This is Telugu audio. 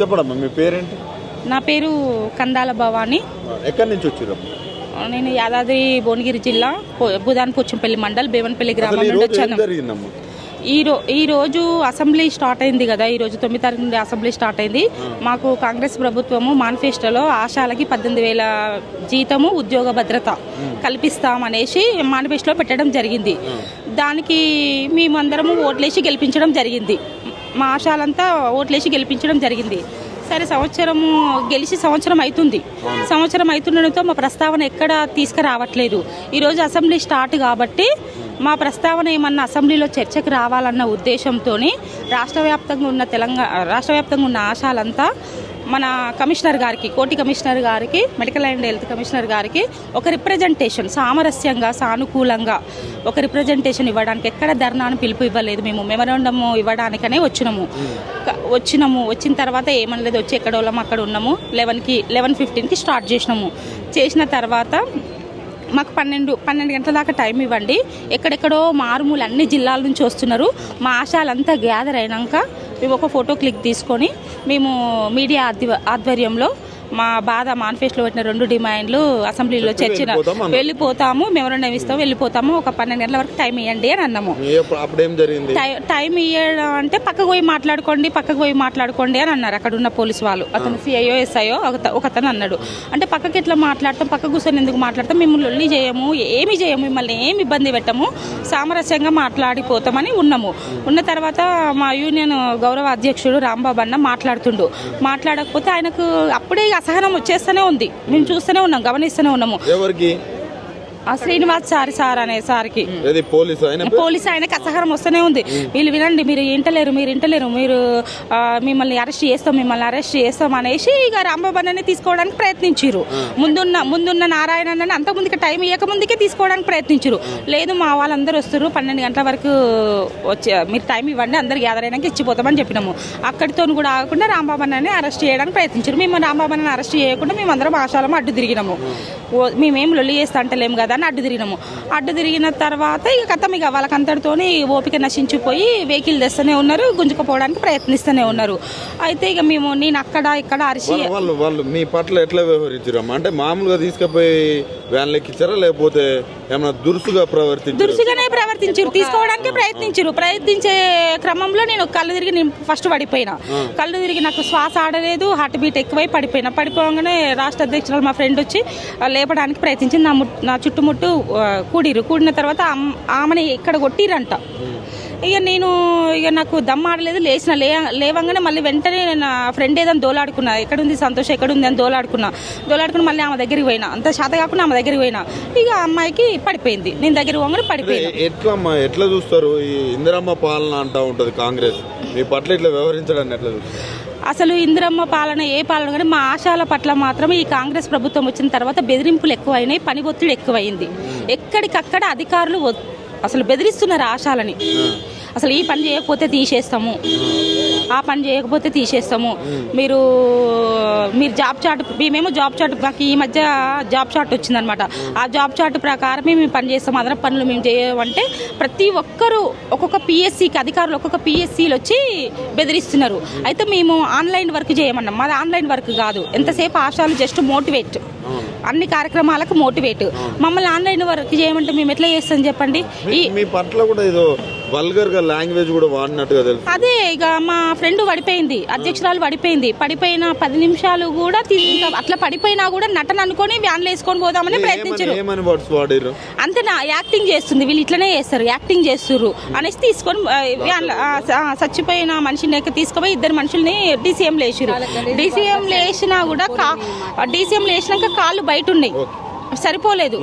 చెప్పడమ్మా మీ పేరేంటి? నా పేరు కందాల భవాని. ఎక్కడి నుంచి వచ్చిరమ్మ నేను యాదాద్రి భువనగిరి జిల్లా బుధాన్ పోచంపల్లి మండల్ బేవన్పల్లి గ్రామం నుండి వచ్చాను. జరిగిందమ్మా? ఈ రో ఈ రోజు అసెంబ్లీ స్టార్ట్ అయింది కదా ఈ రోజు తొమ్మిది తారీఖు నుండి అసెంబ్లీ స్టార్ట్ అయింది. మాకు కాంగ్రెస్ ప్రభుత్వము మేనిఫెస్టోలో ఆశాలకి పద్దెనిమిది వేల జీతము ఉద్యోగ భద్రత కల్పిస్తామనేసి మేనిఫెస్టోలో పెట్టడం జరిగింది. దానికి మేమందరము ఓట్లేసి గెలిపించడం జరిగింది. మా ఆశాలంతా ఓట్లేసి గెలిపించడం జరిగింది. సరే సంవత్సరము గెలిచి సంవత్సరం అవుతుంది సంవత్సరం అవుతుండడంతో మా ప్రస్తావన ఎక్కడ తీసుకురావట్లేదు. ఈరోజు అసెంబ్లీ స్టార్ట్ కాబట్టి మా ప్రస్తావన ఏమన్నా అసెంబ్లీలో చర్చకు రావాలన్న ఉద్దేశంతో రాష్ట్ర వ్యాప్తంగా ఉన్న తెలంగాణ రాష్ట్ర వ్యాప్తంగా ఉన్న ఆశాలంతా మన కమిషనర్ గారికి కోటి కమిషనర్ గారికి మెడికల్ అండ్ హెల్త్ కమిషనర్ గారికి ఒక రిప్రజెంటేషన్ సామరస్యంగా సానుకూలంగా ఒక రిప్రజెంటేషన్ ఇవ్వడానికి ఎక్కడ ధర్నాను పిలుపు ఇవ్వలేదు మేము. మెమరాండము ఇవ్వడానికనే వచ్చినాము. వచ్చినాము. వచ్చిన తర్వాత ఏమనలేదు వచ్చి ఎక్కడ వాళ్ళం అక్కడ ఉన్నాము. లెవెన్కి లెవెన్ ఫిఫ్టీన్కి స్టార్ట్ చేసినాము. చేసిన తర్వాత మాకు పన్నెండు పన్నెండు గంటల దాకా టైం ఇవ్వండి. ఎక్కడెక్కడో మారుమూలు అన్ని జిల్లాల నుంచి వస్తున్నారు. మా ఆశాలంతా గ్యాదర్ అయినాక మేము ఒక ఫోటో క్లిక్ తీసుకొని మేము మీడియా ఆధ్వ- ఆధ్వర్యంలో మా బాధ మానిఫెస్టోలో పెట్టిన రెండు డిమాండ్లు అసెంబ్లీలో చర్చ వెళ్ళిపోతాం అన్నారు. వెళ్ళిపోతాము మెమరాండం ఇస్తాం వెళ్ళిపోతాము ఒక పన్నెండు గంటల వరకు టైం ఇవ్వండి అని అన్నాము. టై- ఇవ్వడం అంటే పక్కకు పోయి మాట్లాడుకోండి పక్కకు పోయి మాట్లాడుకోండి అని అన్నారు. అక్కడ ఉన్న పోలీసు వాళ్ళు. అతను సిఐఓ ఎస్ఐఓ ఒక అతను అన్నాడు. అంటే పక్కకి ఎట్లా మాట్లాడతాం? పక్క కూర్చొని ఎందుకు మాట్లాడతాం? మిమ్మల్ని లొల్లి చేయము ఏమి చేయము మిమ్మల్ని ఏమి ఇబ్బంది పెట్టము సామరస్యంగా మాట్లాడిపోతామని ఉన్నాము. ఉన్న తర్వాత మా యూనియన్ గౌరవ అధ్యక్షుడు రాంబాబు అన్న మాట్లాడుతుండు. మాట్లాడకపోతే ఆయనకు అప్పుడే అసహనం వచ్చేస్తూనే ఉంది. మేము. చూస్తూనే ఉన్నాం గమనిస్తూనే ఉన్నాము. ఎవరికి? ఆ శ్రీనివాస్ సారి సార్ అనే సార్కి. పోలీసు ఆయన పోలీసు ఆయనకి అసహనం వస్తూనే ఉంది. వీళ్ళు వినండి మీరు ఇంటలేరు మీరు ఇంటలేరు మీరు మిమ్మల్ని అరెస్ట్ చేస్తాం మిమ్మల్ని అరెస్ట్ చేస్తాం అనేసి ఇక రాంబాబు తీసుకోవడానికి ప్రయత్నించారు ముందున్న ముందున్న నారాయణ అంత ముందుకి టైం ఇవ్వక ముందుకే తీసుకోవడానికి ప్రయత్నించారు లేదు మా వాళ్ళందరూ వస్తారు పన్నెండు గంటల వరకు వచ్చే మీరు టైం ఇవ్వండి అందరు గ్యాదర్ అయినాక ఇచ్చిపోతామని చెప్పినాము. అక్కడితో కూడా ఆగకుండా రాంబాబు అన్నని అరెస్ట్ చేయడానికి ప్రయత్నించారు మేము రాంబాబు అన్నని అరెస్ట్ చేయకుండా మేము అందరం ఆశాలము అడ్డు తిరిగినాము. మేమేం లొల్లి చేస్తా అంటలేము కదా అని అడ్డు తిరిగినాము. అడ్డు తిరిగిన తర్వాత ఇక కథం ఇక వాళ్ళకంతటితోని ఓపిక నశించిపోయి వెహికల్ తెస్తూనే ఉన్నారు గుంజుకుపోవడానికి ప్రయత్నిస్తూనే ఉన్నారు. అయితే ఇక మేము నేను అక్కడ ఇక్కడ అరిచి వాళ్ళు- వాళ్ళు మీ పట్ల ఎట్లా వ్యవహరించారమ్మా? అంటే మామూలుగా తీసుకుపోయి వ్యాన్ ఎక్కించారా? లేకపోతే ఏమైనా దురుసుగా ప్రవర్తించారు? దురుసుగానే ప్రవర్తించారు తీసుకోవడానికి ప్రయత్నించారు ప్రయత్నించే క్రమంలో నేను కళ్ళు తిరిగి నేను ఫస్ట్ పడిపోయినా. కళ్ళు తిరిగి నాకు శ్వాస ఆడలేదు హార్ట్ బీట్ ఎక్కువై పడిపోయినా. పడిపోగానే రాష్ట్ర అధ్యక్షురాలు మా ఫ్రెండ్ వచ్చి లేపడానికి ప్రయత్నించింది. నా నా చుట్టుముట్టు కూడిరు కూడిన తర్వాత ఆమ్- ఆమెని ఇక్కడ కొట్టిరంట ఇక నేను ఇక నాకు దమ్ ఆడలేదు లేచిన లే లేవంగానే మళ్ళీ వెంటనే నా ఫ్రెండ్ ఏదైనా దోలాడుకున్నా ఎక్కడుంది సంతోష్ ఎక్కడుంది అని దోలాడుకున్నా దోలాడుకుని మళ్ళీ ఆమె దగ్గరికి పోయినా అంత శాత కాకుండా ఆమె దగ్గరికి పోయినా ఇక అమ్మాయికి పడిపోయింది. నేను దగ్గర పోగానే పడిపోయింది ఎట్లా ఎట్లా చూస్తారు? ఈ ఇందిరమ్మ పాలన అంటా ఉంటది కాంగ్రెస్. మీ పట్ల ఇట్లా వ్యవహరించడాన్ని ఎట్లా చూస్తారు? అసలు ఇందిరమ్మ పాలన ఏ పాలన కానీ మా ఆశాల పట్ల మాత్రం ఈ కాంగ్రెస్ ప్రభుత్వం వచ్చిన తర్వాత బెదిరింపులు ఎక్కువైనాయి పని ఒత్తిడి ఎక్కువైంది ఎక్కడికక్కడ అధికారులు అసలు బెదిరిస్తున్నారు ఆశాలని. అసలు ఈ పని చేయకపోతే తీసేస్తాము. ఆ పని చేయకపోతే తీసేస్తాము. మీరు మీరు జాబ్ చార్ట్ మేమేమో జాబ్ చార్ట్ మాకు ఈ మధ్య జాబ్ చార్ట్ వచ్చిందనమాట. ఆ జాబ్ చార్ట్ ప్రకారమే మేము పని చేస్తాం. అదనపు పనులు మేము చేయమంటే ప్రతి ఒక్కరూ ఒక్కొక్క పిఎస్సికి అధికారులు ఒక్కొక్క పిఎస్సీలు వచ్చి బెదిరిస్తున్నారు. అయితే మేము ఆన్లైన్ వర్క్ చేయమన్నాం. మాది ఆన్లైన్ వర్క్ కాదు. ఎంతసేపు ఆశాలు జస్ట్ మోటివేట్. అన్ని కార్యక్రమాలకు మోటివేట్. మమ్మల్ని ఆన్లైన్ వర్క్ చేయమంటే మేము ఎట్లా చేస్తాం చెప్పండి? ఈ మీ పట్ల కూడా ఏదో వల్గర్గా లాంగ్వేజ్ కూడా వాడినట్టుగా తెలుసు. అదే ఇక మా ఫ్రెండ్ పడిపోయింది అధ్యక్షురాలు పడిపోయింది. పడిపోయిన పది నిమిషాలు కూడా అట్లా పడిపోయినా కూడా నటన అనుకొని వ్యాన్లు వేసుకొని పోదామని ప్రయత్నించారు. ఏమని- ఏమని వర్డ్స్ వాడారు అంతే నా యాక్టింగ్ చేస్తుంది వీళ్ళు ఇట్లనే చేస్తారు యాక్టింగ్ చేస్తుర్రు అనేసి తీసుకొని ఆ, చచ్చిపోయిన మనిషిని తీసుకుపోయి ఇద్దరు మనుషుల్ని డీసీఎం లేచిరు డీసీఎం లేచినా కూడా డీసీఎం లేచినాక కాళ్ళు బయట ఉన్నాయి. సరిపోలేదు.